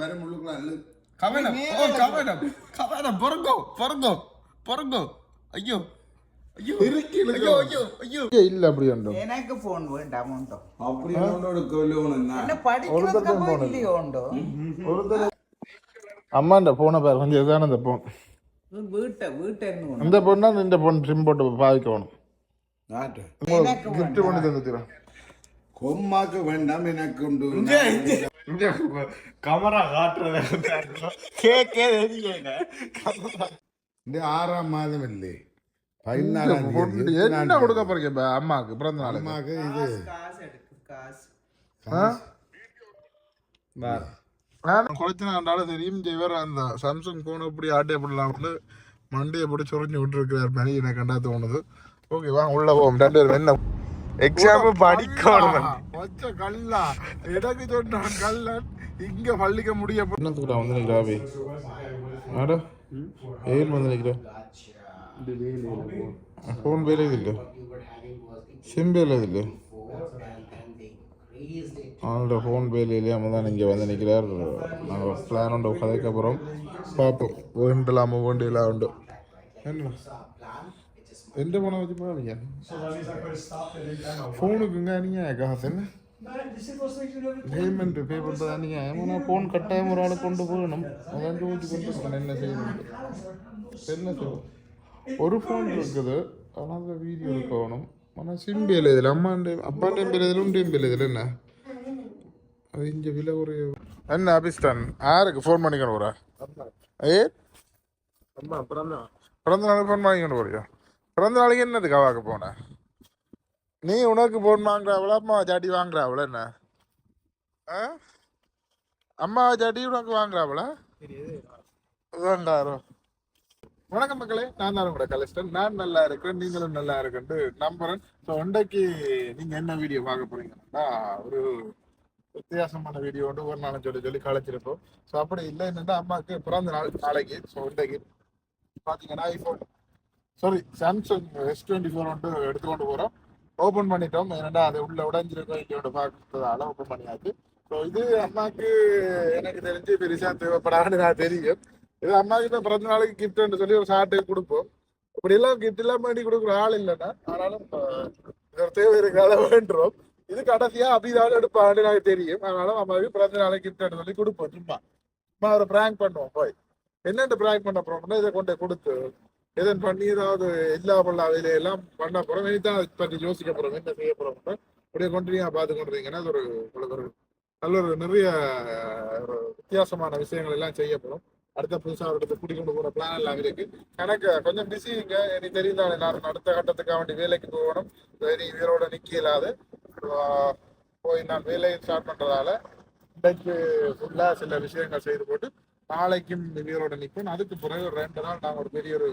வர முள்ளுக்குள்ள அள்ளு கவனம் ஓ கவனம் கவனம் பொறுங்கோ பொறுங்கோ பொறுங்கோ ஐயோ ஐயோ ஐயோ ஐயோ ஐயோ இல்ல அப்படி உண்டு எனக்கு போன் வேண்டாம் உண்டோ அப்படி உன்னோட கொல்லணும் என்ன படிக்கிறதுக்கு இல்லையோ உண்டோ அம்மாண்ட போனை பாரு கொஞ்சம் இதான இந்த போன் வீட்டை வீட்டை இந்த பொண்ணா இந்த பொண்ணு சிம் போட்டு பாவிக்கணும் கிஃப்ட் பண்ணி தந்துக்கிறேன் கொம்மாக்க வேண்டாம் எனக்கு உண்டு கமரா இந்த ஆறாம் மாதம் இல்லை. தேதி என்ன கொடுக்க போறீங்க அம்மாக்கு பிறந்த நாளுக்கு? அம்மாக்கு இது. நாண்டாலும் தெரியும் இவர் அந்த சாம்சங் போன் எப்படி ஆட்டே போடலாம்னு மண்டையை போட்டு சொரிஞ்சு விட்டுருக்கிறார். எனக்கு கண்டா தோணுது. ஓகே வாங்க உள்ள போவோம். ரெண்டு பேரும் என்ன எக்ஸாம் படிக்கணும். வச்ச கல்லா. எனக்கு சொன்னான் கல்லன் இங்க பள்ளிக்க முடிய என்னத்துக்குடா வந்து நிற்கிறாவே ஆடா. ஏன் வந்து நிற்கிற ஃபோன் வேலை இல்லை சிம் வேலை இல்லை அவனோட ஃபோன் வேலையிலே அவன் தான் இங்கே வந்து நிற்கிறார் நாங்கள் பிளான் உண்டு கதைக்கு அப்புறம் பார்ப்போம். வேண்டலாமோ வேண்டியலாம் உண்டு. என்ன? நீங்கள் காசு என்ன பேமெண்ட் பே பண்ணுறதா நீங்கள் ஏன்னா ஃபோன் கட்டாயம் ஒரு ஆளை கொண்டு போகணும் அதான் ஜோதிச்சு கொண்டு இருக்கணும் என்ன செய்யணும் என்ன செய்யணும் ஒரு ஃபோன் இருக்குது ஆனால் அந்த வீடியோ எடுக்கணும் ஆனால் சிம் பேல இதில் அம்மாண்ட அப்பாண்ட உண்டையும் பேர் இதில் என்ன அது இங்கே விலை ஒரு என்ன அபிஸ்தான் யாருக்கு ஃபோன் பண்ணிக்கணும் போறா ஏ பிறந்த நாளுக்கு ஃபோன் பண்ணிக்கணும் போறியா பிறந்த நாளைக்கு என்னதுக்கு அவாக்கு போன? நீ உனக்கு ஃபோன் வாங்குறாவளா அம்மா ஜாட்டி வாங்குறாவளா என்ன? ஆ? அம்மா ஜாட்டி உனக்கு வாங்குறாவளா? வாங்காரோ வணக்கம் மக்களே நான் தான் உங்களோட கலிஸ்டன் நான் நல்லா இருக்கேன் நீங்களும் நல்லா இருக்குன்னு நம்புறேன். ஸோ இன்றைக்கு நீங்க என்ன வீடியோ பார்க்க போறீங்கன்னா ஒரு வித்தியாசமான வீடியோ வந்து ஒரு நாளும் சொல்லி சொல்லி கலைச்சிருப்போம் ஸோ அப்படி இல்லை என்னன்னா அம்மாவுக்கு பிறந்த நாள் நாளைக்கு. ஸோ இன்றைக்கு பார்த்தீங்கன்னா iPhone sorry Samsung S twenty four வந்து எடுத்துக்கொண்டு போகிறோம் ஓப்பன் பண்ணிட்டோம். ஏன்னா அது உள்ள உடஞ்சிருக்கோம் இங்கோட பார்க்கறதால ஓப்பன் பண்ணியாச்சு. ஸோ இது அம்மாவுக்கு எனக்கு தெரிஞ்சு பெருசாக தேவைப்படாதுன்னு நான் தெரியும். இது அம்மாவுக்கு தான் பிறந்த நாளைக்கு கிஃப்ட்னு சொல்லி ஒரு சாட்டை கொடுப்போம். இப்படி எல்லாம் கிஃப்ட் எல்லாம் பண்ணி கொடுக்குற ஆள் இல்லைன்னா ஆனாலும் இதோட தேவை இருக்காத வேண்டுறோம். இது கடைசியா அப்படிதான் எடுப்பான்னு எனக்கு தெரியும். அதனால அம்மாவுக்கு பிறந்த நாளைக்கு கிஃப்ட் சொல்லி கொடுப்போம். சும்மா சும்மா ஒரு ப்ராங்க் பண்ணுவோம் போய். என்னென்ன ப்ராங்க் பண்ண போறோம்னா இதை கொண்டு கொடுத்து எதன் பண்ணி ஏதாவது எல்லா பண்ண அவையில எல்லாம் பண்ண போறோம். இனிதான் அதை பற்றி யோசிக்க போறோம். என்ன செய்ய போறோம் அப்படியே கொண்டு பார்த்து கொண்டிருந்தீங்கன்னா அது ஒரு உங்களுக்கு ஒரு நல்ல ஒரு நிறைய ஒரு வித்தியாசமான விஷயங்கள் எல்லாம் செய்ய போறோம். அடுத்த புதுசாக ஒரு கூட்டி கொண்டு போகிற பிளான் எல்லாம் இருக்கு. எனக்கு கொஞ்சம் பிஸிங்க எனக்கு தெரிந்தாலே நான் அடுத்த கட்டத்துக்காக வேண்டி வேலைக்கு போகணும். சரி இவரோட நிக்க இல்லாது போய் நான் வேலையை ஸ்டார்ட் பண்ணுறதால இன்றைக்கு ஃபுல்லாக சில விஷயங்கள் செய்து போட்டு நாளைக்கும் இவரோட நிற்பேன் அதுக்கு பிறகு ஒரு ரெண்டு நாள் நாங்கள் ஒரு பெரிய ஒரு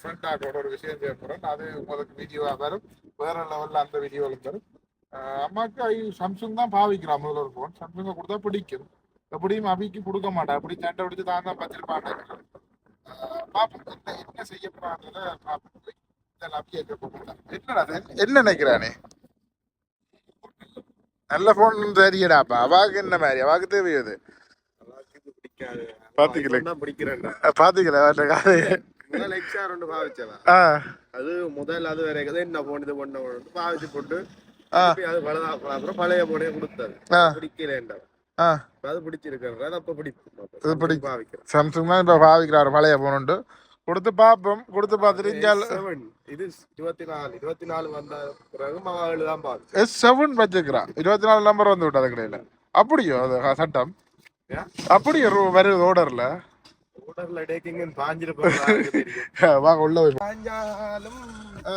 ஃப்ரெண்ட் ஆட்டோட ஒரு விஷயம் செய்ய போறேன். அது உங்களுக்கு வீடியோவாக வரும். வேற லெவல்ல அந்த வீடியோவில் வரும். அம்மாக்கு அம்மாவுக்கு ஐ சாம்சங் தான் பாவிக்கிறான் முதல்ல ஒரு ஃபோன் சாம்சங்கை கொடுத்தா பிடிக்கும். எப்படியும் அபிக்கு கொடுக்க மாட்டேன் அப்படி சண்டை பிடிச்சி தான் தான் பச்சிருப்பான் பாப்போம். என்ன என்ன செய்ய போறான்றத பார்ப்போம் அபியை கேட்க போகிறேன் என்னடா என்ன நினைக்கிறானே? நல்ல போன் தெரியடாப்பா. அவாக்கு என்ன மாதிரி? அவாக்கு தேவையது பாத்துக்கல. அவர்ட்ட காது. முதல் பாவிச்சவன். ஆ. அது முதல் அது வரைக்கும் என்ன போன் இது பண்ண பாவிச்சு போட்டு அது பழுதா அப்புறம் பழைய போனே கொடுத்தாரு. ஆ. அது பிடிச்சிருக்கிறது அப்ப இது பிடி- பாவிக்கிறேன். சாம்சங் தான் இப்போ பாவிக்கிறாரு பழைய போனுண்டு கொடுத்து பார்ப்போம். கொடுத்து பார்த்துட்டு இங்கே S7, இது இருபத்தி நாலு இருபத்தி நாலு வந்த பிறகு மகள் தான் பாவிச்சு செவன் வச்சுக்கிறான் இருபத்தி நாலு நம்பர் வந்து விட்டது கடையில். அப்படியோ அது சட்டம். ரூ- வருது ஓர்டர்ல ஊடர்ல டேக்கிங்கன்னு பாஞ்சிருப்பாங்க வாங்க உள்ள போய் பாஞ்சாலும் ஆ,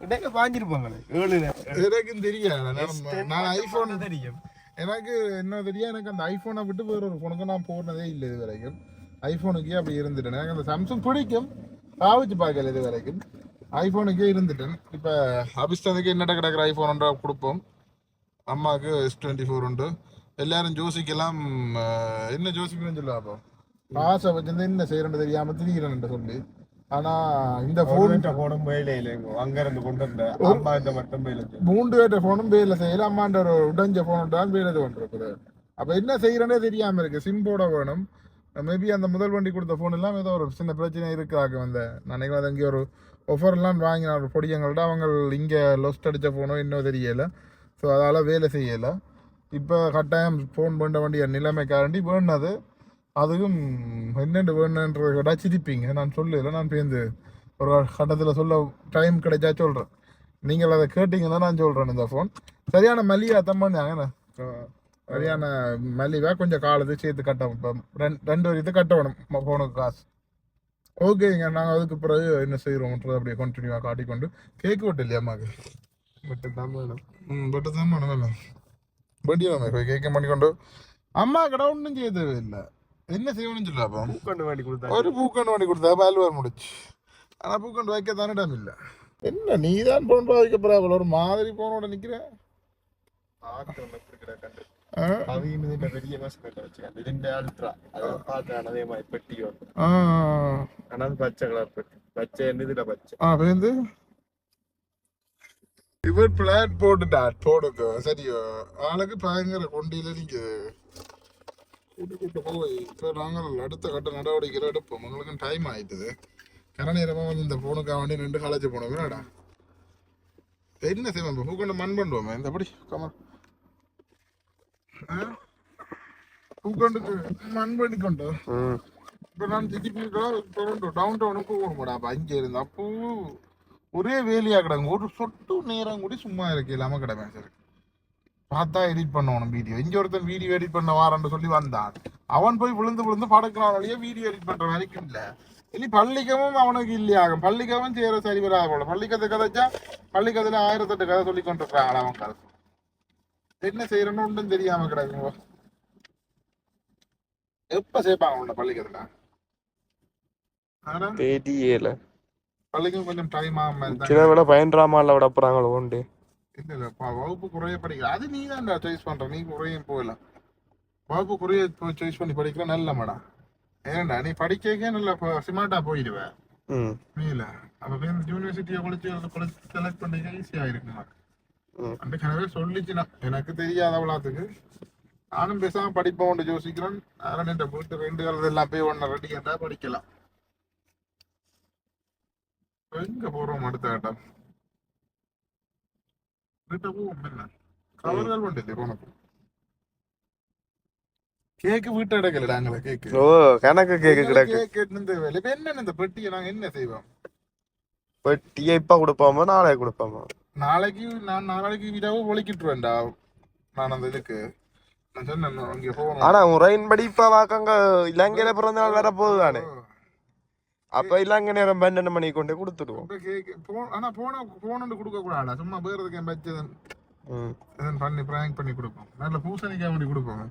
இடையில பாஞ்சிருப்பாங்களே ஏழு எனக்கும் தெரியாது. நான் நான் ஐபோன் தெரியும். எனக்கு என்ன தெரியும் எனக்கு அந்த ஐபோனை விட்டு வேற ஒரு ஃபோனுக்கு நான் போனதே இல்லை இது வரைக்கும். ஐபோனுக்கே அப்படி இருந்துட்டேன். எனக்கு அந்த சாம்சங் பிடிக்கும். பாவிச்சு பார்க்கல இது வரைக்கும். ஐபோனுக்கே இருந்துட்டேன். இப்போ அபிஸ்தானுக்கு என்னடா கிடக்கிற ஐபோன் ஒன்றா கொடுப்போம். அம்மாவுக்கு எஸ் டுவெண்ட்டி ஃபோர் உண்டு. எல்லாரும் ஜோசிக்கெல்லாம் அஹ், என்ன ஜோசிக்கணும்னு சொல்லுவா அப்போ? ஆசை வச்சிருந்து என்ன செய்யறேன்னு தெரியாம திரிகிறேன் சொல்லி. ஆனா இந்த ஃபோன் போனும் வேலையில அங்க இருந்து கொண்டு வந்த அம்மா இந்த மட்டும் வேலை மூன்று பேர்ட்ட ஃபோனும் பேர்ல செய்யல. அம்மாண்ட ஒரு உடஞ்ச ஃபோன் தான் பேர் இது கொண்டிருக்குது அப்ப என்ன செய்யறனே தெரியாம இருக்கு. சிம் போட வேணும். மேபி அந்த முதல் வண்டி கொடுத்த போன் எல்லாம் ஏதோ ஒரு சின்ன பிரச்சனை இருக்காங்க அந்த நினைக்கிறேன் அது இங்கே ஒரு ஆஃபர்லாம் வாங்கினார் பொடியங்கள்ட்ட அவங்க இங்கே லொஸ்ட் அடித்த ஃபோனோ இன்னும் தெரியல. ஸோ அதால் வேலை செய்யலை. இப்போ கட்டாயம் ஃபோன் பண்ண வேண்டிய நிலைமைக்காரண்டி வேணுனது. அதுவும் என்னென்று வேணுன்றதை விட சிரிப்பீங்க. நான் சொல்லல நான் பேருந்து ஒரு கட்டத்தில் சொல்ல டைம் கிடைச்சா சொல்கிறேன் நீங்கள் அதை கேட்டிங்கன்னா நான் சொல்கிறேன் இந்த ஃபோன் சரியான மல்லியாக தான் பண்ணாங்க சரியான மல்லிவாக கொஞ்சம் காலத்து சேர்த்து கட்ட இப்போ ரெண்டு ரெண்டு வரையத்தை கட்ட கட்டணும் ஃபோனுக்கு காசு. ஓகேங்க நாங்கள் அதுக்கு பிறகு என்ன செய்கிறோம்ன்றது அப்படியே கண்டினியூவாக காட்டிக்கொண்டு கேட்க விட்டு இல்லையா அம்மாக்கு? பட்டு தான் வேணும் ம் பட்டு தான் வேணும் வண்டியில் கடை ஒன்றும் செய்ய தேவையில்லை என்ன செய்யணும்னு சொல்லு அப்போ பூக்கண்டு வேண்டி கொடுத்தாங்க ஒரு பூக்கண்டு வண்டி கொடுத்தா பால்வார் முடிச்சு ஆனால் பூக்கண்டு வைக்க தானே இடம் இல்லை என்ன நீ தான் போன் போற ஒரு மாதிரி போனோட அல்ட்ரா அதை மாதிரி பெட்டி ஆனா பச்சை கலர் பெட்டி பச்சை என்ன இதுல பச்சை இவர் பிளாட் போட்டுட்டா போடுங்க. சரியோ. ஆளுக்கு பயங்கர கொண்டியில நீங்க கூட்டிக்கிட்டு போய் இப்போ நாங்கள் அடுத்த கட்ட நடவடிக்கைகள் எடுப்போம். உங்களுக்கு டைம் ஆயிட்டுது கர நேரமாக வந்து இந்த ஃபோனுக்காக வேண்டி ரெண்டு காலேஜ் போனோம். என்னடா? என்ன செய்வோம் பூக்கொண்டு மண் பண்ணுவோமே இந்த படி கமல் பூக்கொண்டுக்கு மண் பண்ணி கொண்டு இப்போ நான் டொரண்டோ டவுன் டவுனுக்கு போகணுமாடா. அப்போ அங்கே இருந்தா. அப்போ ஒரே வேலையாக கிடங்க ஒரு சொட்டு நேரம் கூட சும்மா இருக்கு இல்லாமல் கிடமே சரி பார்த்தா எடிட் பண்ணணும் வீடியோ இங்கே ஒருத்தன் வீடியோ எடிட் பண்ண வாரன்னு சொல்லி வந்தான். அவன் போய் விழுந்து விழுந்து படக்கிறானோடய வீடியோ எடிட் பண்ற வரைக்கும் இல்லை. இனி பள்ளிக்கமும் அவனுக்கு இல்லையாகும் பள்ளிக்கமும் சேர சரி வராக பள்ளிக்கத்தை கதைச்சா பள்ளிக்கத்தில் ஆயிரத்தெட்டு கதை சொல்லி கொண்டிருக்கிறாங்களா அவன் கதை என்ன செய்யறன்னு ஒன்றும் தெரியாம கிடக்குங்க எப்ப சேர்ப்பாங்க உன்னை பள்ளிக்கத்துல? தெரியல. பள்ளிக்கும் கொஞ்சம் டைம் ஆகும் சில விட பயன்றாமால விட போறாங்களோ உண்டு இல்ல இல்ல ப- வகுப்பு குறைய படிக்கிற அது நீ தான் சாய்ஸ் பண்ற. நீ குறையும் போகலாம் வகுப்பு குறைய சாய்ஸ் பண்ணி படிக்கிற நல்ல மேடம் ஏன்டா நீ படிக்கவே நல்ல சிமாட்டா போயிடுவ. இல்ல அப்ப யூனிவர்சிட்டியை குளிச்சு அதை செலக்ட் பண்ணிக்க ஈஸியா இருக்குமா. அந்த கனவே சொல்லிச்சுனா எனக்கு தெரியாத அவ்வளோத்துக்கு நானும் பேசாம படிப்போம் யோசிக்கிறேன். அதனால இந்த வீட்டு ரெண்டு காலத்து எல்லாம் போய் ஒன்னு ரெடி கேட்டா படிக்கலாம். எங்க போறோம் அடுத்த கட்டம் என்ன? கவர்கள் பண்ணிட்டு உனக்கு கேக்கு வீட்டை நாங்களே கேக்கு. ஓ கணக்கு கேக்கு கிடக்கு. கேக்கு வேலை? இப்ப என்ன இந்த பெட்டியை நாங்க என்ன செய்வோம்? பெட்டியை இப்ப கொடுப்போமா நாளை கொடுப்போமா? நாளைக்கு நான் நாளைக்கு வீடாவோ ஒழிக்கிட்டுருவேன்டா. நான் அந்த இதுக்கு. நான் சொன்னேன் அங்கே போகணும். ஆனா இப்ப வாக்கங்க. இலங்கையில பிறந்த நாள் வர போகுது தானே அப்ப இலங்கை நேரம் பன்னெண்டு மணி கொண்டு கொடுத்துடுவோம். ஆனா போன போனு கொடுக்க கூடாடா சும்மா பேருக்கு என் பச்சு ம். இதன் பண்ணி பிராங்க் பண்ணி கொடுப்போம். நல்ல பூசணிக்காய் பண்ணி கொடுப்போம்.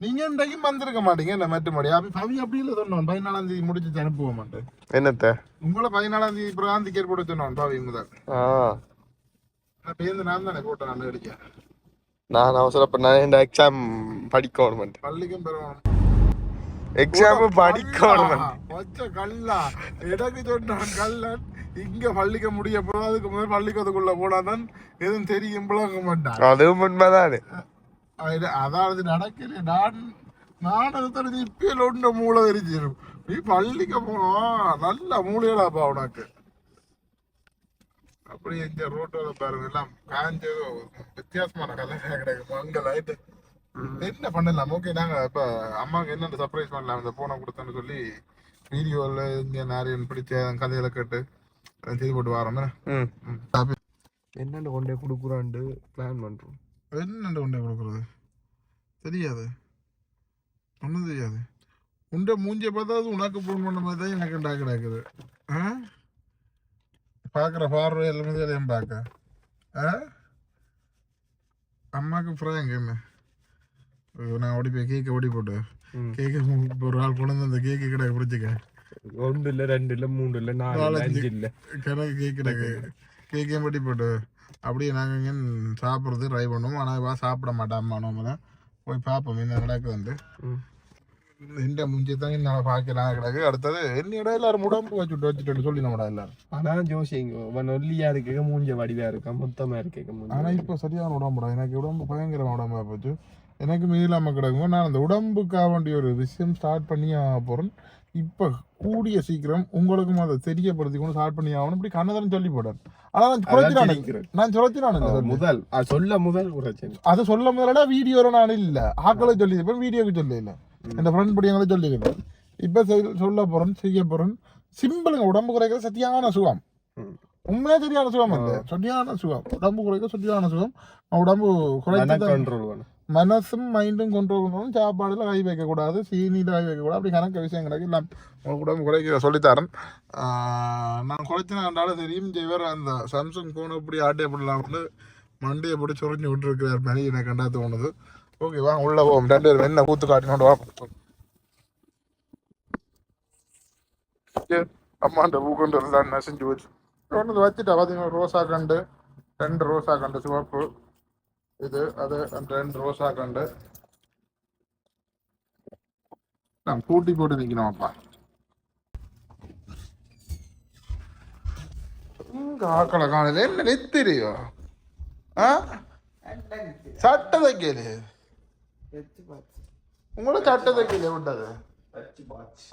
நீங்க இன்றைக்கும் வந்திருக்க மாட்டீங்க. இந்த மറ്റുமடி அப்படி பவி அப்படி இல்லை சொன்னோம் பதினாலாம் தேதி முடிச்சு அனுப்புவ மாட்டேன் என்னத்த? உங்களை பதினாலாம் தேதி பிராந்தி கேட் போட சொன்னோம் பவி முதல் பேருந்து நான் தானே போட்டேன் நான் அடிக்க நான் அவசரப்ப நான் இந்த எக்ஸாம் படிக்கணும் பள்ளிக்கும் பெறுவோம் எக்ஸாம் படிக்கணும். பச்சை கல்லா எனக்கு சொன்னான் கல்லன் இங்க பள்ளிக்க முடிய அதுக்கு முதல் பள்ளிக்கத்துக்குள்ள போனாதான் எதுவும் தெரியும் பிளக்க மாட்டான். அதுவும் உண்மைதானே. அது- அதாவது நடக்கல நான் நாடகத்தில் இப்பயில் ஒன்று மூளை தெரிஞ்சிடும் நீ பள்ளிக்க போனா நல்ல மூளையடாப்பா உனக்கு. அப்படி இந்த ரோட்டோட பாருங்க எல்லாம் காஞ்சதோ வித்தியாசமான கலர் கிடைக்கும் அங்க லைட்டு என்ன பண்ணலாம்? ஓகே நாங்க இப்ப அம்மாவுக்கு என்னென்ன சர்ப்ரைஸ் பண்ணலாம்? இந்த போனை கொடுத்தோன்னு சொல்லி வீடியோவில் இங்கே நிறைய பிடிச்ச கதைகளை கேட்டு செய்து போட்டு வரோம். ம். ம். என்னென்ன கொண்டே கொடுக்குறான்ட்டு பிளான் பண்றோம். என்னண்டு கொண்டே கொடுக்குறது? தெரியாது. ஒன்றும் தெரியாது. உண்ட மூஞ்ச பார்த்தா அது உனக்கு ஃபோன் பண்ண மாதிரி தான் எனக்கு டாக்கு கிடக்குது ஆ? பார்க்குற பார்வை எல்லாமே எதையும் பார்க்க. ஆ? அம்மாவுக்கு ஃப்ராங்க் என்ன நான் ஓடி போய் கேக்கை ஓடி போட்டு. கேக்கு ஒரு ஆள் கொண்டு வந்து அந்த கேக்கு கிடக்கு பிடிச்சிக்க. ஒன்று இல்ல ரெண்டு இல்ல மூணு இல்ல நாலு. அஞ்சு இல்ல. கிடக்கு கேக் கிடக்கு. கேக்கையும் பட்டி போட்டு அப்படியே நாங்கள் இங்கே சாப்பிட்றது ட்ரை பண்ணுவோம். ஆனால் வா சாப்பிட மாட்டோம் அம்மா நம்ம தான். போய் பார்ப்போம் என்ன நடக்குதுன்ட்டு ம். இந்த முஞ்சி தான் என்னால் பார்க்கலாம் கிடக்கு. அடுத்தது என்னிட எல்லாரும் உடம்பு வச்சுட்டு வச்சுட்டு சொல்லி நம்மடா எல்லாரும். ஆனா ஜோசிங்க அவன் ஒல்லியா இருக்க மூஞ்ச வடிவா இருக்கா மொத்தமா இருக்க ஆனால் இப்போ சரியான உடம்புடா. எனக்கு உடம்பு பயங்கரமான உடம்பா போச்சு. எனக்கு மீளாம கிடக்கும் நான் அந்த உடம்புக்காக வேண்டிய ஒரு விஷயம் ஸ்டார்ட் பண்ணி ஆக போறேன். இப்ப கூடிய சீக்கிரம் உங்களுக்கும் அதை தெரியப்படுத்தி கொண்டு ஸ்டார்ட் பண்ணி ஆகணும். இப்படி கண்ணதரம் சொல்லி போட்டேன் ஆனா நான் தெரிவிக்கிறேன். நான் சுரத்தினானு முதல் அது சொல்ல முதல் அது சொல்ல முதலடா வீடியோல நான் இல்ல. ஆக்களை சொல்லி இப்ப வீடியோக்கு சொல்லி இல்ல. இந்த ஃப்ரெண்ட் படியங்களை சொல்லிக்கிறேன் இப்ப சொல்ல போறேன் செய்ய போறேன். சிம்பிளுங்க உடம்பு குறைக்கிற சத்தியான சுகம். உண்மையா சரியான சுகம் இல்ல. சரியான சுகம். உடம்பு குறைக்க சரியான சுகம். உடம்பு குறைக்க கண்ட்ரோல் மனசும் மைண்டும் கொண்டு வரணும் சாப்பாடில் கை வைக்கக்கூடாது சீனியில் கை வைக்கக்கூடாது. அப்படி கணக்கு விஷயம் கிடைக்கும் எல்லாம் உங்களுக்கு உடம்பு குறைக்க சொல்லித்தரேன். நான் குறைச்சினாண்டாலும் தெரியும் இந்த அந்த சாம்சங் ஃபோனை இப்படி ஆட்டிய பண்ணலாம்னு மண்டியை போட்டு சுரண்டி விட்டுருக்கிறார் மாதிரி எனக்கு கண்டா தோணுது. ஓகே வாங்க உள்ளே போவோம். ரெண்டு பேரும் என்ன கூத்து காட்டினோட வா. அம்மாண்ட பூக்கண்டு எல்லாம் நசிஞ்சு போச்சு. ஒன்று வச்சுட்டா பார்த்தீங்கன்னா ரோசா கண்டு ரெண்டு ரோசா கண்டு சிவப்பு. ரெண்டு ரோசா கண்டு நான் கூட்டி போட்டு நிக்கணும் அப்பா இங்க ஆக்களை காணல என்ன நெத்திரியோ? ஆ? சட்டை தைக்கல உங்களை சட்டை தைக்கல விட்டது.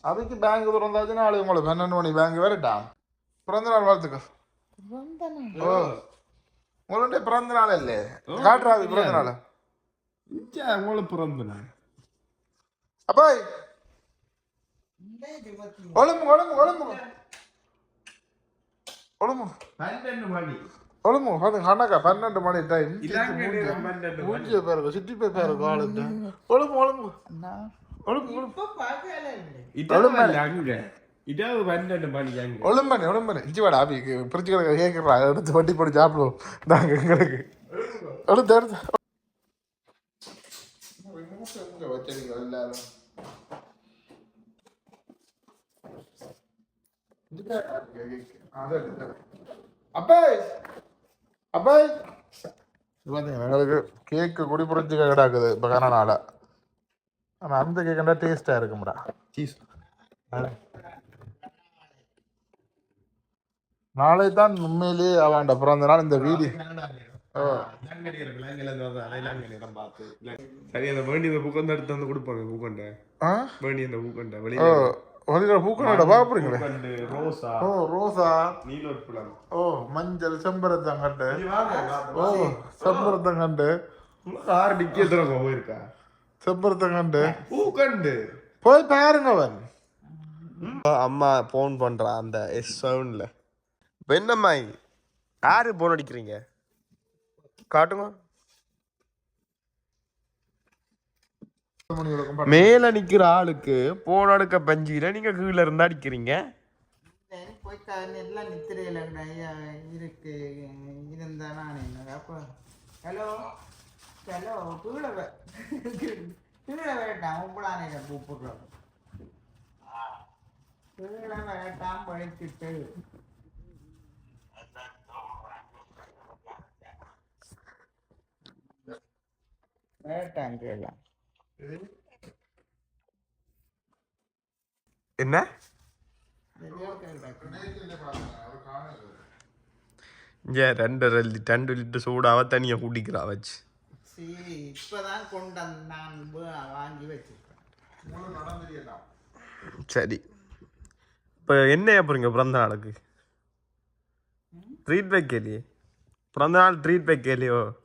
அதுக்கு பேங்க் திறந்தாச்சு நாளைக்கு உங்களுக்கு பன்னெண்டு மணி பேங்க் வரட்டா? பிறந்த நாள் வாழ்த்துக்க உங்களுடைய பிறந்த நாள் இல்லே. காட்டுறாது பிறந்த நாள்? உங்களை பிறந்தன அப்பாய். ஒழுங்கு ஒழுங்கு ஒழுங்கு. ஒழுங்கு. பன்னெண்டு மணி. ஒழுங்கு கணக்கா பன்னெண்டு மணி டைம் பன்னெண்டு மணி. சிட்டி போய் ஆளுட்டு ஒழுங்கு ஒழுங்கு. ஒழுங்கு ஒழுங்கு. இதாவது பன்னெண்டு மணி அங்க ஒழும்பனே ஒழும்பனே இஞ்சி வாடா அபி பிரிச்சு கிடக்க கேட்குறா எடுத்து வட்டி போட்டு சாப்பிடுவோம் நாங்கள் எங்களுக்கு எடுத்து எடுத்து எங்களுக்கு கேக்கு குடி புரிஞ்சு கிடக்குது இப்போ கனனால ஆனால் அந்த கேக்குண்டா டேஸ்ட்டாக இருக்கும்டா சீஸ் நாளை தான் உண்மையிலேயே அவன் பிறந்த நாள் இந்த வீடு சரி அந்த வேண்டி அந்த பூக்கண்டை எடுத்து வந்து கொடுப்பாங்க பூக்கண்டை. வேண்டி அந்த பூக்கண்டை ஒரு பூக்கனோட பாப்புறீங்களே பூக்கண்டு ரோசா. ஓ ரோசா. நீலோட்புலம். ஓ மஞ்சள் செம்பரத்தங்கண்டு ஓ செம்பரத்தங்கண்டு கார் டிக்கி எத்தனை போயிருக்கா? செம்பரத்தங்கண்டு பூக்கண்டு. போய் பாருங்க அவன். அம்மா ஃபோன் பண்றா அந்த எஸ் செவன்ல இப்போ என்னம்மா யாரு ஃபோன் அடிக்கிறீங்க? காட்டுங்க. மணி வரைக்கும் மேல நிக்கிற ஆளுக்கு போன் அடுக்க பஞ்சில நீங்க கீழே இருந்து அடிக்கிறீங்க. சரி எல்லாம் நித்திரையில் ஐயா இருக்கு. இருந்தா அப்போ ஹலோ ஹலோ கீழே வே- கீழே வேண்டாம் உங்களான கூப்பிடுறோம். கீழே வேண்டாம் பழிச்சிட்டு. என்ன? இங்க ரெண்டு ரெண்டு லிட்டர் சூடாவ தனியா குடிக்கிறா வச்சு. சரி இப்பதான் கொண்டு வந்து நான் வா- வாங்கி வச்சிருக்கேன். சரி. இப்போ என்ன போறீங்க பிறந்த நாளுக்கு. ட்ரீட் வைக்கலையே. பிறந்த நாள் ட்ரீட் வைக்கலையோ?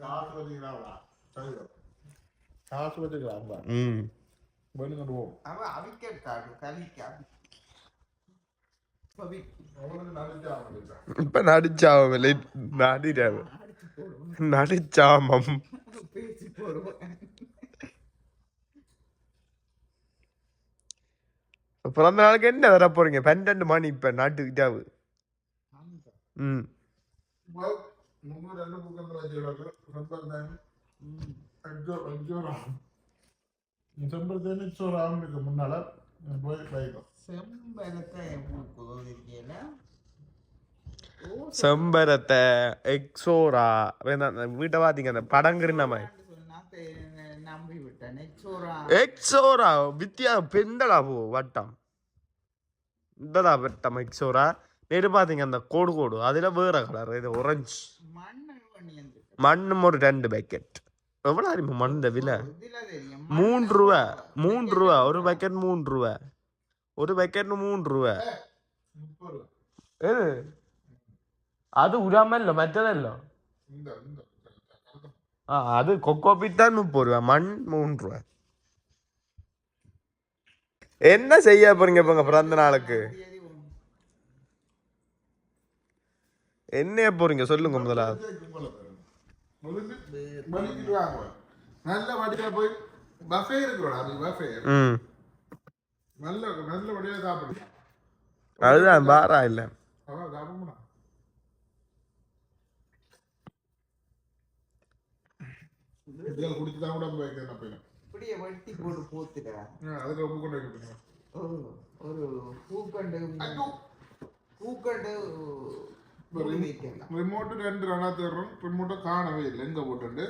காசு வச்சுக்கிறாங்களா சரிதான். காசு ம் அவிக்க காடு நடிச்சா அவங்களுக்கு நடிச்சாமம் பிறந்த நாளுக்கு என்ன வர போறீங்க பன்னெண்டு மணி இப்ப நாட்டுக்கிட்டாவு ம் அஞ்சோ ராம் செம்பரத்தேன் இச்சோ ராமுக்கு முன்னால போய் வைக்கும் செம்பரத்தை எக்ஸோரா வீட்டை பாத்தீங்க அந்த படங்குறின மாதிரி சொன்னா தெ- நம்பி விட்டேன் நெச்சோரா எக்ஸோரா வித்தியா பெந்தடா போ வட்டம் இந்தடா வட்டம் எக்ஸோரா நேரு பார்த்தீங்க அந்த கோடு கோடு அதில் வேற கலர் இது ஒரஞ்சு மண்ணும் ஒரு ரெண்டு பேக்கெட் எவ்வளோ அறிமுக மண் விலை மூன்று ரூபா மூன்று ரூபா ஒரு பேக்கெட் மூன்று ரூபா ஒரு பேக்கெட் மூன்று ரூபா அது உடாமல்ல மற்றதல்ல இந்த ஆ அது கொக்கோபீட் தான் முப்பது ரூபா மண் மூன்று ரூபா என்ன செய்ய போறீங்க இப்போ பிறந்த நாளுக்கு என்ன போறீங்க? சொல்லுங்க முதல்ல வாங்க நல்ல வடியில போய் பஃபே இருக்கிறோம் அது பஃபே ம். நல்ல நல்ல வடியா சாப்பிடு அதுதான் பாரா இல்ல. இதெல்லாம் குடிச்சு தான் உடம்பு வைக்கிறேன் அப்ப இப்படியே வெட்டி போட்டு போத்துடா. அதுக்கு உப்பு கொண்டு வைக்க ஒரு பூக்கண்டு பூக்கண்டு ரிமோட்டு ரெண்டு ரெண்டா தேடுறோம். ரிமோட்டை காணவே இல்லை. எங்க போட்டு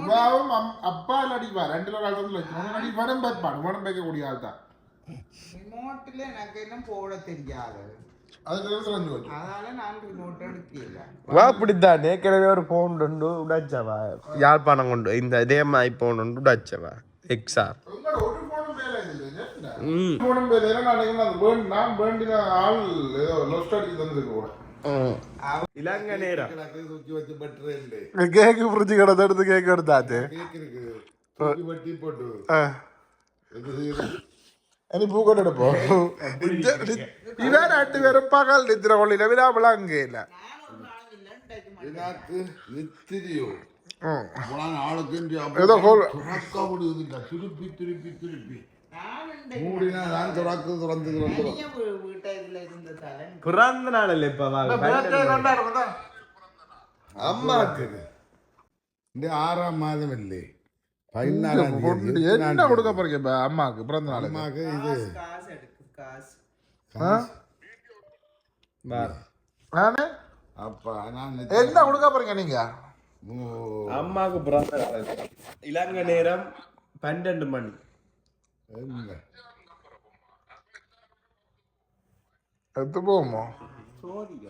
இவாவும் அப்பா இல்ல அடிப்பா. ரெண்டு நாள் வந்து வைக்கணும் அடி வடம் வைப்பான் வடம் வைக்கக்கூடிய ஆள் தான் ரிமோட்டில் எனக்கு என்ன போட தெரியாது. ஏற்கனவே ஒரு ஃபோன் உண்டு உடைச்சவா? யாழ்ப்பாணம் கொண்டு. இந்த இதே மாதிரி ஃபோன் உண்டு. உடைச்சவா? எக்ஸார் ஒரு போனும் நான் வேண்டின ஆள் ஏதோ லொஸ்ட் அடிச்சு தந்துருக்கு கூட. இலங்கை நேரம் கேக்கு புரிஞ்சு கிடந்த எடுத்து கேக் எடுத்தாச்சு அது பூக்கோட்டு எடுப்போம் இவன் ரெண்டு பேரும் பகல் நித்திர கொள்ளையில விழாவெல்லாம் அங்கே இல்லை ஏதோ திருப்பி திருப்பி திருப்பி மூடினா தான் துறக்கு துறந்து துறந்துடும் நாள் இல்லை இப்போ அம்மாக்கு இந்த ஆறாம் மாதம் இல்லை. என்ன கொடுக்க போறீங்க இப்ப பிறந்த நாள் அம்மாக்கு இது. அப்பா நான் என்ன கொடுக்க போறீங்க நீங்க? அம்மாக்கு பிறந்த இலங்கை நேரம் பன்னெண்டு மணி. எடுத்து போவோமோ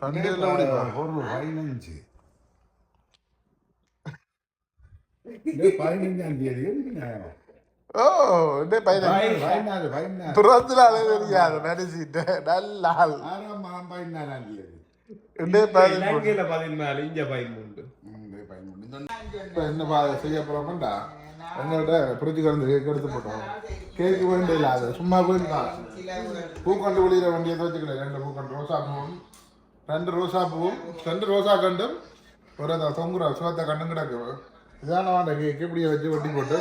சண்டேல முடிப்பா ஒரு பதினஞ்சு. இந்த பதினஞ்சாம் தேதி. எதுக்கு நியாயம்? ஓ இந்த பையன் பதினாலு பதினாலு பிறந்த நாளே தெரியாது நினைச்சிட்டு நல்ல ஆள். ஆறாம் மாதம் பதினாலாம் தேதி. இந்த பையன் இலங்கையில பதினாலு இங்க பதிமூன்று. ம், இந்த பதிமூணு. இந்த இப்ப என்ன பா செய்ய போறோம்டா எங்கள்கிட்ட பிரிட்ஜ் கலந்து கேக் எடுத்து போட்டோம். கேக்கு வேண்டிய இல்லை அது சும்மா போயிருந்தான் பூக்கண்டு வெளியில வண்டியை வச்சுக்கல ரெண்டு பூக்கண்டு ரோசா பூவும் ரெண்டு ரோசா பூவும் ரெண்டு ரோசா கண்டும் ஒரு அந்த தொங்குற சுவத்தை கண்டும் கிடக்கு. இதான வாண்ட கேக்கு இப்படியே வச்சு வெட்டி போட்டு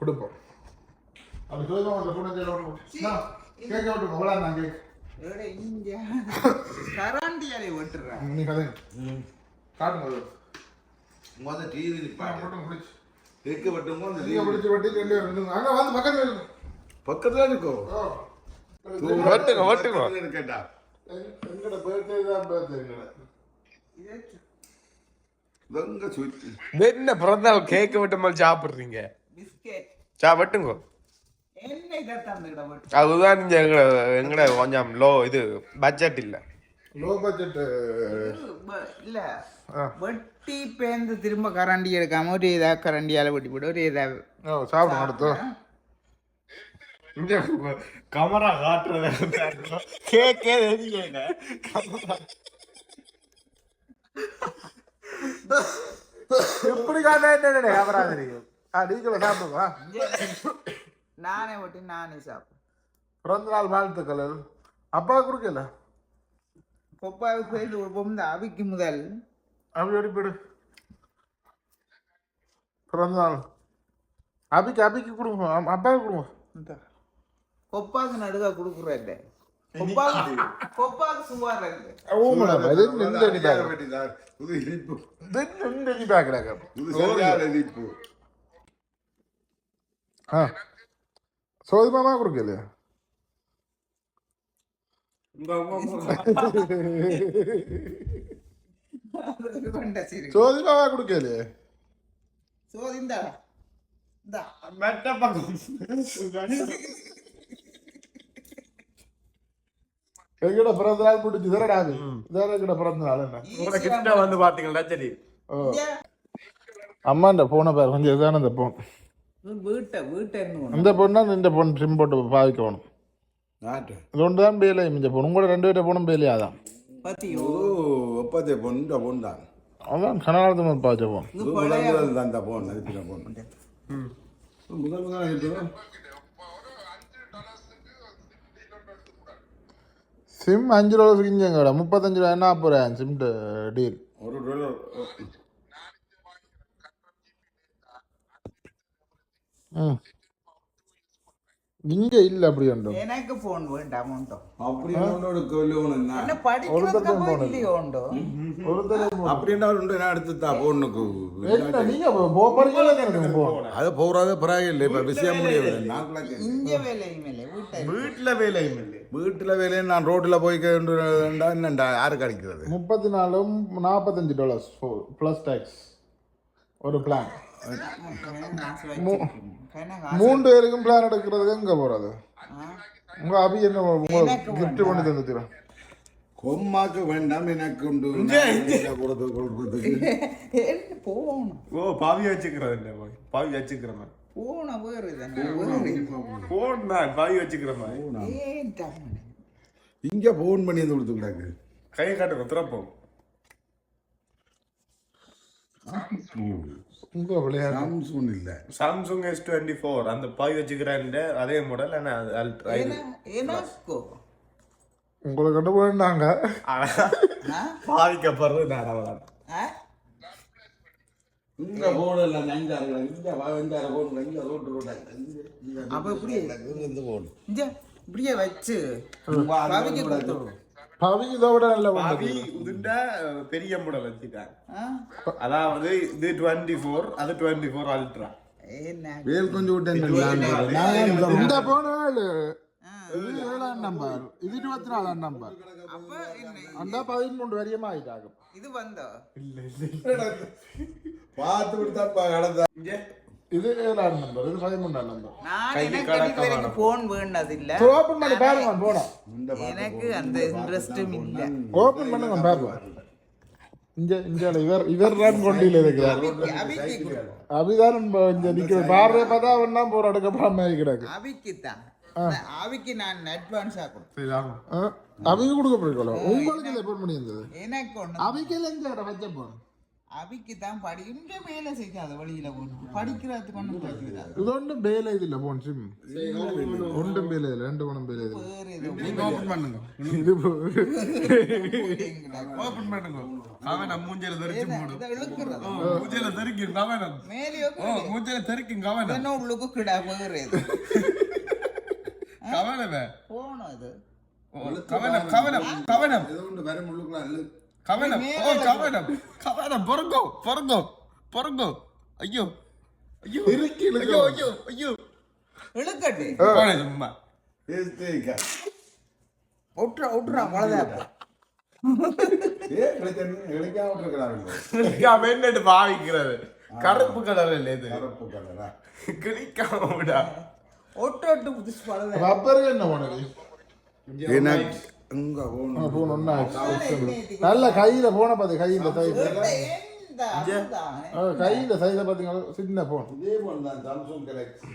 கொடுப்போம். அப்படி சொல்லி கேட்க விட்டு போகலாம் நான் கேக் இங்க. கராண்டியாலே விட்டுறேன் நீ கதை. காட்டுங்க அது. முத டிவி ஆ, நிப்பாட்டு. வெட்டுமோ அந்த நீங்க பிடிச்சு வெட்டி ரெண்டு ரெண்டு அங்க வந்து பக்கத்துல இருக்கு. பக்கத்துல இருக்கும். வெட்டுங்க வெட்டுங்க எங்க- எங்கட birthday தான் birthday எங்கட. சுத்தி என்ன பிறந்த நாள் கேக்கு விட்டு மேல சாப்பிடுறீங்க? பிஸ்கெட். சா வெட்டுங்க. அதுதான் நீங்க எங்கட எங்கட கொஞ்சம் லோ இது பட்ஜெட் இல்ல. Low budget, ப- இல்ல. வெட்டி பேந்து திரும்ப கரண்டி எடுக்காம ஒரு இதா கரண்டியால வெட்டி போட்டு ஒரு இதா ஓ, சாப்பிடுங்க அடுத்து. கமரா காட்டுறது கேக்கே தெரியல இப்படி காட்டா என்ன கேமரா தெரியும் ஆ, நீங்களும் சாப்பிடுங்க. வா. நானே வெட்டி நானே சாப்பிடுவேன். பிறந்த நாள் வாழ்த்துக்கள். அப்பா கொடுக்கல? பொப்பாவுக்கு போயிட்டு ஒரு பொம்மை அவிக்கு முதல் அப்படி ஓடி போயிடு பிறந்த நாள் அபிக்கு அபிக்கு கொடுங்க அப்பாவுக்கு கொடுங்க கொப்பாக்கு நடுவா கொடுக்குறேன் கொப்பாக்கு கொப்பாக்கு இந்த இந்த இந்தா. இந்தா. மெட்ட பக்கம். எங்கட பிறந்த நாள் முடிஞ்சு தரடா அது? இதான எங்கட பிறந்த நாள் என்ன உங்களோட கிட்ட வந்து பாத்தீங்களா சரி? ஓ. இங்க அம்மாண்ட போனை பாரு கொஞ்சம் இதுதானே இந்த போன் வீட்டை வீட்டை இந்த பொண்ணா இந்த பொன் சிம் போட்டு பாவிக்கணும் ஒன்று தான் பேலை இந்த பொண்ணு உங்களோட ரெண்டு பேர்ட்ட போனும் பேலையாதான் பத்தியோ ஓ ஒப்பதே பொண்ணு இந்த பொண்ணு தான் அதான் கனகாலத்து முதல் பாவிச்ச போன் சிம் அஞ்சு ரூபா செஞ்சங்கடா முப்பத்தஞ்சு ரூபா என்ன போகிறேன் சிம் டீல் ஒரு டாலர் ம் இங்கே இல்லை அப்படி உண்டு எனக்கு போன் வேண்டாம் உண்டோ அப்படி ஒன்னோட கொல்லணும் என்ன படிக்கிறதுக்கு அப்போ இல்லையோ உண்டோ அப்படின்னா உண்டு நான் எடுத்து தான் பொண்ணுக்கு. என்ன நீங்கள் போகிறீங்களே எனக்கு போன் அது போறாத பிறகு இல்லை. இப்ப விஷயம் முடியாது இங்க வேலையும் இல்லை வீட்டை வீட்டுல வேலையும் இல்லை. வீட்டுல வேலையை நான் ரோட்ல போய் என்னண்டா யாருக்கு அடிக்கிறது? முப்பத்தி நாலும் நாற்பத்தஞ்சு டாலர்ஸ் ப்ளஸ் டேக்ஸ் ஒரு பிளான் மூன்று பேருக்கும் பிளான் எடுக்கிறதுக்கு எங்கே போகிறது உங்கள் அபி என்ன உங்களுக்கு கிஃப்ட் பண்ணி தந்துக்கிறேன் கொம்மாக்கு வேண்டாம் எனக்கு உண்டு. கொடுத்து கொடுக்குறதுக்கு. போகணும். ஓ பாவி வச்சுக்கிறது இல்லை பாவி. பாவி வச்சுக்கிறேன் போன வேறு போன் பாவி வச்சுக்கிறேன் இங்க போன் பண்ணி வந்து கொடுத்து கிடக்கு கையை காட்டுங்க திறப்போம். சாம்சூன் இல்ல. சாம்சங் எஸ் டுவெண்ட்டி ஃபோர் அந்த பாவி வச்சுக்கிறேன் அதே மாடல் எனக்கோ உங்களை கண்டு ஆ? பாதிக்கப்படுறது நான் அவ்வளோதான் ஆ? இங்க போன் இல்ல அஞ்சாறு இங்க அஞ்சாறு போன் இங்க ரோட்டு ரோட்டாங்க அப்ப இப்படி இந்த போன் இங்க இப்படியே வச்சு பவிக்கு கொடுத்துரு. பவி இதை விட நல்ல பாவி உதுண்ட பெரிய மாடல் வச்சுட்டாங்க ஆ? அதாவது இது டுவெண்ட்டி ஃபோர் அது டுவெண்ட்டி ஃபோர் அல்ட்ரா வேல் கொஞ்சம் விட்டேன் இந்த போன இது ஏழாம் நம்பர் இது இருபத்தி நாலாம் நம்பர் அந்த பதிமூன்று வரியமா ஆயிட்டாகும் இது வந்தோ? பார்த்து விட்டு கடந்தா. இது ஏழாம் நம்பர் இது பதிமூன்றாம் நம்பர் நான் எனக்கு போன் வேண்டது இல்ல. ஓப்பன் பண்ணி பாருங்க போனோம் எனக்கு அந்த இன்ட்ரெஸ்டும் இல்ல. ஓப்பன் பண்ணுங்க பாருங்க இங்க இங்க இவர் இவர் தான் கொண்டியில் இருக்கிறார். அபிதான் இங்க நிக்கிற பார்வை பார்த்தா அவன் தான் போற அடுக்க மாதிரி கிடக்கு. அபிக்கு தான். அபிக்கு நான் அட்வான்ஸா கொடுத்தேன். ஆ, அபிக்கு கொடுக்க போயிருக்கோம் உங்களுக்கு போன் பண்ணி இருந்தது எனக்கு ஒண்ணு அபிக்கு எங்க அபிக்கு தான் படி. இங்க வேலை செய்யாத வழியில போகணும் படிக்கிறதுக்கு ஒன்றும் படிக்கிறாது இது ஒன்றும் பேல இது இல்லை போன் சிம். ஒன்றும் பேல இல்லை ரெண்டு ஒன்றும் பேல இல்லை ஏதோ ஓப்பன் பண்ணுங்க. இது போ- ஓப்பன் பண்ணுங்க. அவன் நம்ம மூஞ்சில தெரிச்சு இழுக்கிறது. மூஞ்சில தெரிக்கும் கவனம் மேலேயோ ஓ மூஞ்சில தெரிக்கும் கவனம் என்ன உள்ளுக்கு கிடா ஏதோ. கவனமே போனோம் அது கவனம் கவனம் கவனம் ஏதோ ஒன்று வர முள்ளுக்குள்ள கவனம். ஓ கவனம். கவனம். பொறுங்கோ பொறுங்கோ பொறுங்கோ. ஐயோ ஐயோ. ஐயோ ஐயோ ஐயோ. இழுக்கட்டு. போனே சும்மா. விட்டுருக்கிறாங்க அவன் என்னட்டு பாவிக்கிறது கருப்பு கலர் இல்லை இது. கருப்பு கலரா கிளிக்காம விடா. ஒட்டு ஒட்டு புதுசு பழதான் ரப்பருக்கு என்ன போகணும் போன் ஒன்னா நல்ல கையில போன பார்த்து கையில சைஸ் கையில சைஸை பார்த்தீங்கன்னா சின்ன போன் இதே போன் தான் சாம்சங் கலெக்ஸ்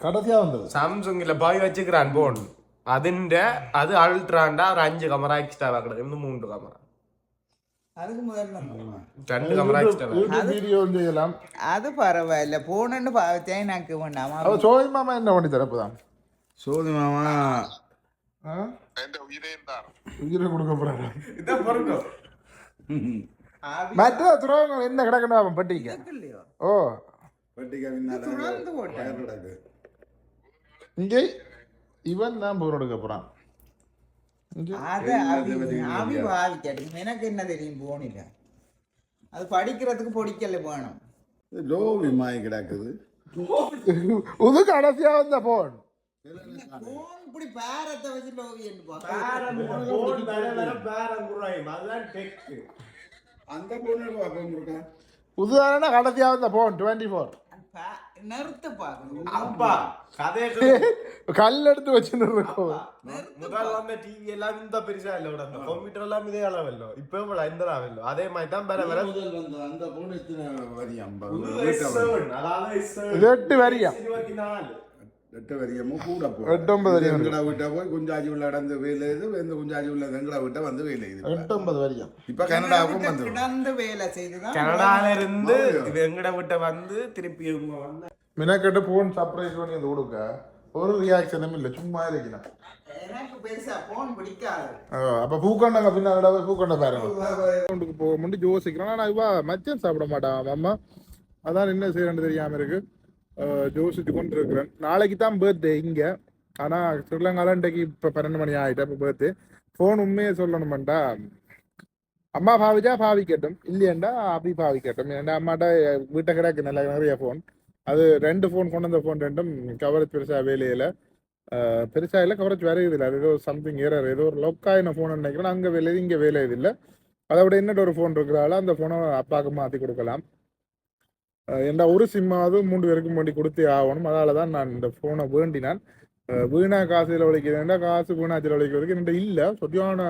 கடைசியா வந்தது சாம்சங்கில் பாய் வச்சுக்கிறான் போன் അതിന്റെ അത് അൾട്രാണ്ട ഒരു അഞ്ച് ക്യാമറ എക്സ്ട്രാ വെക്കണം ഇന്ന് മൂന്ന് ക്യാമറ அதுக்கு முதல்ல രണ്ട് ക്യാമറ എക്സ്ട്രാ யூடியூப் வீடியோ செய்யலாம் அது பரவாயில்ல போனன்னு பார்த்தேன் எனக்கு வேண்டாமா அவ சோய் மாமா என்ன பண்ணி தரப்புதான் சோதி மாமா உயிரை கொடுக்க போறாரு ഇതാ പറഞ്ഞോ மற்ற துறவங்க என்ன கிடக்கணும் அவன் பட்டிக்க இல்லையோ ஓ வெட்டிக்க பின்னால துறந்து போட்டேன் கயிறு கிடக்கு இங்கே இவன் தான் போர் எடுக்க போறான் இங்கே அது அவி அவி பாவிக்கட்டும் எனக்கு என்ன தெரியும் போனில அது படிக்கிறதுக்கு பொடிக்கல வேணும் லோவி மாய் கிடக்குது இது கடைசியா வந்த போன் போன் இப்படி பேரத்தை வச்சு ஓவியன்பா பேரம் போன் வேற வேற பேரம் குறாயும் அதெல்லாம் டெக்ஸ்ட் அந்த போன் அப்பம் இருக்கா உதாரண கடைசியா வந்த போன் டுவெண்ட்டி அதே மாதிரி தான் எட்டு வரியமும் கூட எட்டு ஒன்பது வரியம். எங்கடா வீட்டை போய் குஞ்சாஜி உள்ள இடந்து வேலை இது இந்த குஞ்சாஜி உள்ள எங்கடா வீட்டை வந்து வேலை இது எட்டொன்பது வரியா இப்ப கனடாவுக்கும் வந்து கிடந்து வேலை செய்துதான் கனடால இருந்து இது எங்கட விட்ட வந்து திருப்பி இவங்க வந்து மினக்கிட்ட போன் சர்ப்ரைஸ் பண்ணி அது கொடுக்க. ஒரு ரியாக்ஷனும் இல்லை சும்மா இருக்கணும். எனக்கு பெருசா போன் பிடிக்காது. அப்ப பூக்கொண்டாங்க பின்னாடி போய் பூக்கொண்ட பாருங்க. போக முடிஞ்சு யோசிக்கிறோம் ஆனா இவா மத்தியம் சாப்பிட மாட்டான் அம்மா அதான் என்ன செய்யறது தெரியாம இருக்கு. யோசிச்சு கொண்டு இருக்கிறேன். நாளைக்கு தான் பர்த்டே இங்கே. ஆனால் ஸ்ரீலங்கால இன்றைக்கு இப்போ பன்னெண்டு மணி ஆயிட்டா இப்போ பர்த்டே ஃபோன் உண்மையை சொல்லணுமாண்டா அம்மா பாவிச்சா பாவிக்கட்டும். இல்லையாண்டா அப்படி பாவிக்கட்டும். ஏன்டா அம்மாட்ட வீட்டை கிடக்கு நல்ல நிறைய ஃபோன் அது ரெண்டு ஃபோன் கொண்டு வந்த ஃபோன் ரெண்டும் கவரேஜ் பெருசாக வேலையில் பெருசாக இல்லை கவரேஜ் வேற இல்லை. அது ஏதோ சம்திங் ஏறாரு ஏதோ ஒரு லொக்காயின ஃபோன் நினைக்கிறேன். அங்கே வேலை இங்கே வேலை இது இல்லை. அதை விட இன்னொரு ஒரு ஃபோன் இருக்கிறால அந்த ஃபோனை அப்பாவுக்கு மாற்றி கொடுக்கலாம். அஹ் ஏன்டா ஒரு சிம்மாவது மூன்று பேருக்கும் வேண்டி கொடுத்தே ஆகணும். அதால தான் நான் இந்த ஃபோனை வேண்டினான். வீணா காசு செலவழிக்கிறேன்டா காசு வீணா செலவழிக்கிறதுக்கு என்கிட்ட இல்லை. சொத்தியான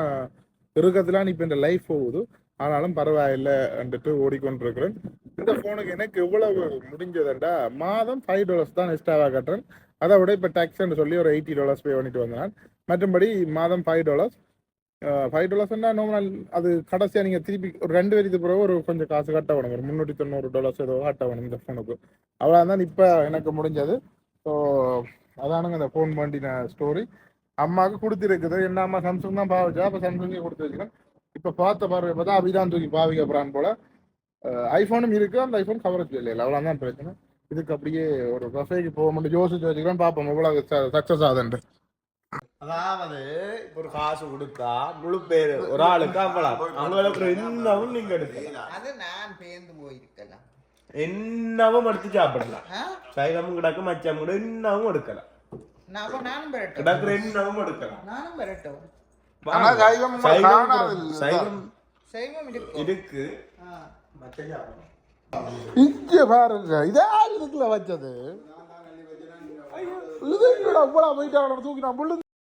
இறுக்கத்துலாம் இப்போ இந்த லைஃப் போகுது. ஆனாலும் பரவாயில்லைன்ட்டு ஓடிக்கொண்டிருக்கிறேன். இந்த ஃபோனுக்கு எனக்கு எவ்வளவு முடிஞ்சதுண்டா? மாதம் ஃபைவ் டாலர்ஸ் தான் எக்ஸ்ட்ராவாக கட்டுறேன். அதை விட இப்போ டேக்ஸ்ன்னு சொல்லி ஒரு எயிட்டி டாலர்ஸ் பே பண்ணிட்டு வந்தேன். மற்றபடி மாதம் ஃபைவ் டாலர்ஸ் ஃபைவ் டாலர்ஸ்னா நார்மல் அது கடைசியாக நீங்கள் திருப்பி ஒரு ரெண்டு வரிக்கு பிறகு ஒரு கொஞ்சம் காசு கட்ட வேணும் ஒரு முந்நூற்றி தொண்ணூறு டாலர்ஸ் ஏதோ கட்ட வேணும் இந்த ஃபோனுக்கு அவ்வளோ தான் இப்போ எனக்கு முடிஞ்சது. ஸோ அதானுங்க இந்த ஃபோன் பண்ணின ஸ்டோரி அம்மாவுக்கு கொடுத்துருக்குது. என்ன அம்மா சாம்சங் தான் பாவிச்சா? அப்போ சாம்சங்கே கொடுத்து வச்சுக்கிறேன் இப்போ பார்த்த பார்வை பார்த்தா அபிதான் தூக்கி பாவிக்க போகிறான் போல். ஐஃபோனும் இருக்குது அந்த ஐஃபோன் கவரேஜ் இல்லை. அவ்வளோ தான் பிரச்சனை. இதுக்கு அப்படியே ஒரு கஃபேக்கு போக முடியும் யோசிச்சு வச்சுக்கிறேன் பார்ப்போம். எவ்வளோ சக்ஸஸ் ஆகுதுன்ட்டு. அதாவது ஒரு காசு கொடுத்தா முழு பேரு ஒரு ஆளுக்கு அவ்வளவு. அவங்களுக்கு என்னவும் நீங்க எடுக்கலாம் அது நான் பேர்ந்து போயிருக்கலாம். என்னவும் எடுத்து சாப்பிடலாம்? சைவமும் கிடக்கு மச்சம் கூட என்னவும் எடுக்கலாம். நானும் கிடக்குற என்னவும் எடுக்கலாம். நானும் ஆனா சைவம் சைவம் இருக்கு. சாப்பிடலாம். இங்க பாருங்க இதே வச்சது இது அவ்வளவு போயிட்டு